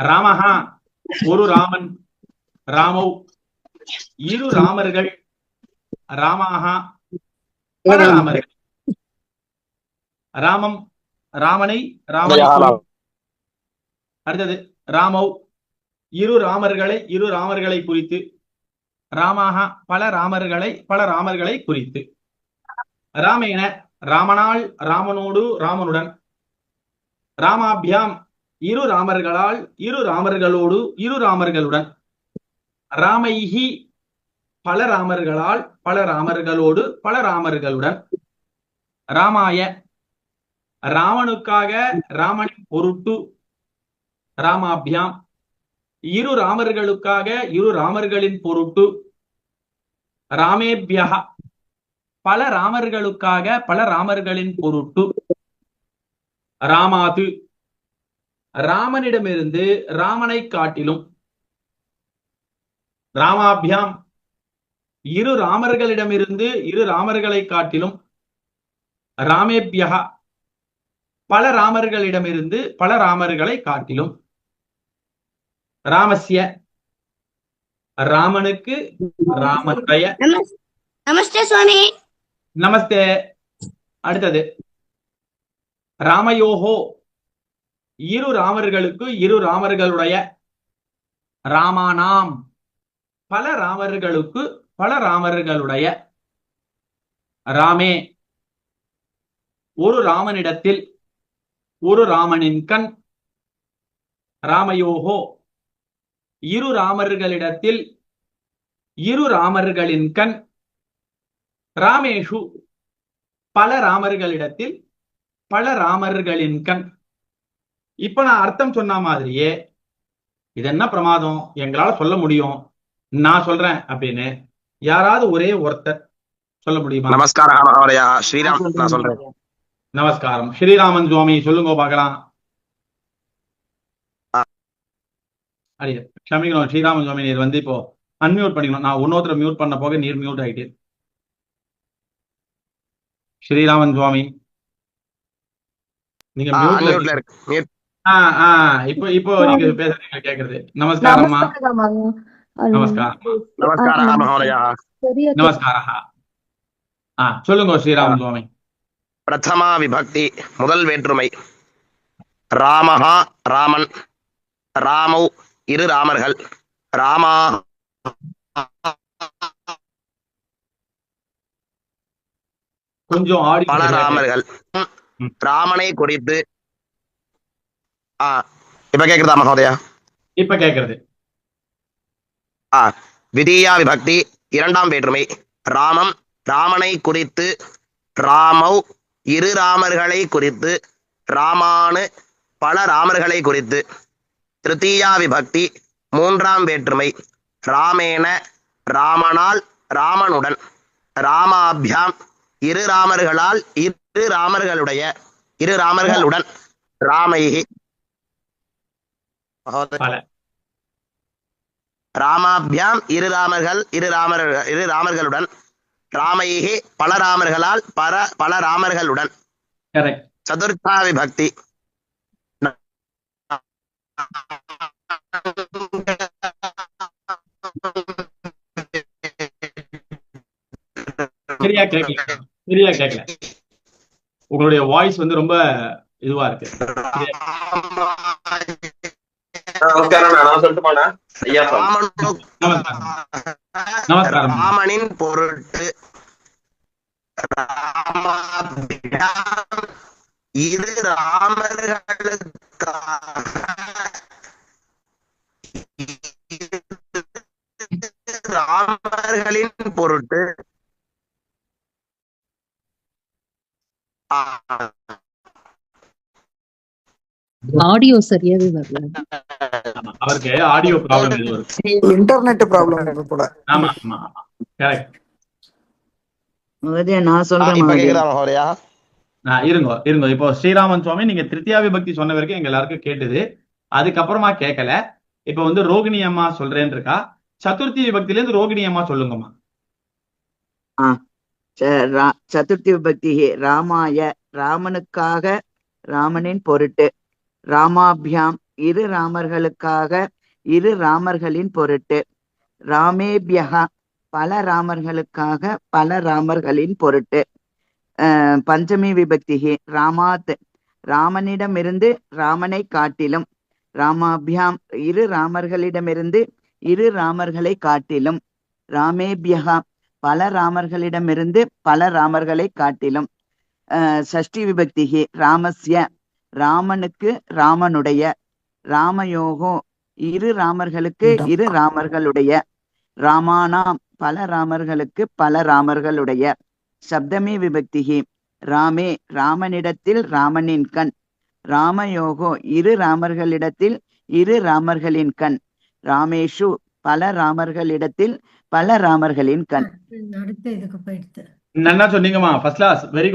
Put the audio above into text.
ராமஹா ஒரு ராமன் ராமவ் இரு ராமர்கள் ராமாஹா பல ராமர்கள் ராமம் ராமனை ராமனை அடுத்தது ராமவ் இரு ராமர்களை இரு ராமர்களை குறித்து. ராமாஹா பல ராமர்களை பல ராமர்களை குறித்து. ராமேன ராமனால் ராமனோடு ராமனுடன். ராமாபியாம் இரு ராமர்களால் இரு ராமர்களோடு இரு ராமர்களுடன். ராமைஹி பல ராமர்களால் பல ராமர்களோடு பல ராமர்களுடன். ராமாய ராமனுக்காக ராமனின் பொருட்டு ராமாபியாம். இரு ராமர்களுக்காக இரு ராமர்களின் பொருட்டு ராமேபியா. பல ராமர்களுக்காக பல ராமர்களின் பொருட்டு. ராமாது ராமனிடமிருந்து ராமனை காட்டிலும் ராமாபியாம் இரு ராமர்களிடமிருந்து இரு ராமர்களை காட்டிலும் ராமேபியா பல ராமர்களிடமிருந்து பல ராமர்களை காட்டிலும் ராமஸ்ய ராமனுக்கு ராமனுடைய நமஸ் நமஸ்தே சுவாமி. நமஸ்தே. அடுத்தது. ராமயோகோ இரு ராமர்களுக்கு இரு ராமர்களுடைய ராமானாம். பல ராமர்களுக்கு பல ராமர்களுடைய ராமே. ஒரு ராமனிடத்தில் ஒரு ராமனின் கண். ராமயோகோ. இரு ராமர்களிடத்தில் இரு ராமர்களின் கண். ராமேஷு. பல ராமர்களிடத்தில் பல ராமர்களின் கண். இப்ப நான் அர்த்தம் சொன்ன மாதிரியே இது என்ன பிரமாதம்? எங்களால சொல்ல முடியும். நான் சொல்றேன் அப்படின்னு யாராவது ஒரே ஒருத்தர் சொல்ல முடியுமா? நமஸ்காரம் ஸ்ரீராம் நான் சொல்றேன். நமஸ்காரம். ஸ்ரீராமன் சுவாமி சொல்லுங்க பார்க்கலாம். அடி க்ஷமிக்கணும். ஸ்ரீராமன் சுவாமி நீர் வந்து இப்போ அன்மியூட் பண்ணிக்கணும். நான் இன்னொருத்தர மியூட் பண்ண போக நீர் மியூட் ஆயிட்டு. ஸ்ரீராமன் சுவாமி நீங்க மியூட்ல இருக்கு. இப்போ இப்போ நீங்க பேசுறீங்க கேக்குறது. நமஸ்காரம்மா. நமஸ்காரம். நமஸ்காரம் மகோதயா நமஸ்காரா ஆ சொல்லுங்க ஸ்ரீராமன் சுவாமி. பிரதமா விபக்தி முதல் வேற்றுமை. ராமஹா ராமன். ராமௌ இரு ராமர்கள். ராமா கொஞ்சம் ஆடி பல ராமர்கள். ராமனை குறித்து இப்ப கேக்குதா மகோதயா இப்ப கேக்குறது ஆ விதியா விபக்தி இரண்டாம் வேற்றுமை ராமம் ராமனை குறித்து ராமௌ இரு ராமர்களை குறித்து ராமானு பல ராமர்களை குறித்து திருத்தீயா விபக்தி மூன்றாம் வேற்றுமை ராமேன ராமனால் ராமனுடன் ராமாபியாம் இரு ராமர்களால் இரு ராமர்களுடைய இரு ராமர்களுடன் ராமைஹி பல. ராமாபியாம் இரு ராமர்கள் இரு ராமர் இரு ராமர்களுடன் ராமையே பல ராமர்களால் பர பல ராமர்களுடன். சதுர்த்தா விபக்தி. சரியா கேட்கல சரியா கேட்கல உங்களுடைய வாய்ஸ் வந்து ரொம்ப இதுவா இருக்கு. ராமனின் பொருட்டு இரு ராமர்களுக்காக ராமர்களின் பொருட்டு ஆடியோ சரியாவே வரல. அவருக்கு ஆடியோ ப்ராப்ளம் இன்டர்நெட் ப்ராப்ளம் போல. ஆமா ஆமா. கரெக்ட் நான் சொல்றேன் இருங்க இருங்க. இப்போ ஸ்ரீராமன் சுவாமி நீங்க திருத்தியா விபக்தி சொன்ன வரைக்கும் எங்க எல்லாருக்கும் கேட்டுது. அதுக்கப்புறமா கேட்கல இப்ப வந்து ரோகிணி அம்மா சொல்றேன்னு இருக்கா. சதுர்த்தி விபக்தில இருந்து ரோகிணி அம்மா சொல்லுங்கம்மா. சதுர்த்தி விபக்தி ராமாய ராமனுக்காக ராமனின் பொருட்டு ராமாபியாம் இரு ராமர்களுக்காக இரு ராமர்களின் பொருட்டு. ராமேபியகா பல ராமர்களுக்காக பல ராமர்களின் பொருட்டு. அஹ் பஞ்சமி விபக்திகி ராமாத் ராமனிடமிருந்து ராமனை காட்டிலும். ராமாபியாம் இரு ராமர்களிடமிருந்து இரு ராமர்களை காட்டிலும். ராமேபியகா பல ராமர்களிடமிருந்து பல ராமர்களை காட்டிலும். சஷ்டி விபக்திகி ராமஸ்ய ராமனுக்கு ராமனுடைய ராமயோகோ இரு ராமர்களுக்கு இரு ராமர்களுடைய ராமானாம் பல ராமர்களுக்கு பல ராமர்களுடைய. சப்தமி விபக்திகி ராமே ராமனிடத்தில் ராமனின் கண். ராமயோகோ இரு ராமர்களிடத்தில் இரு ராமர்களின் கண். ராமேஷு பல ராமர்களிடத்தில் பல ராமர்களின் கண். அடுத்த இதுக்கு போயிடுத்து. நன்னா சொன்னீங்கம்மா ஃபர்ஸ்ட் கிளாஸ் வெரி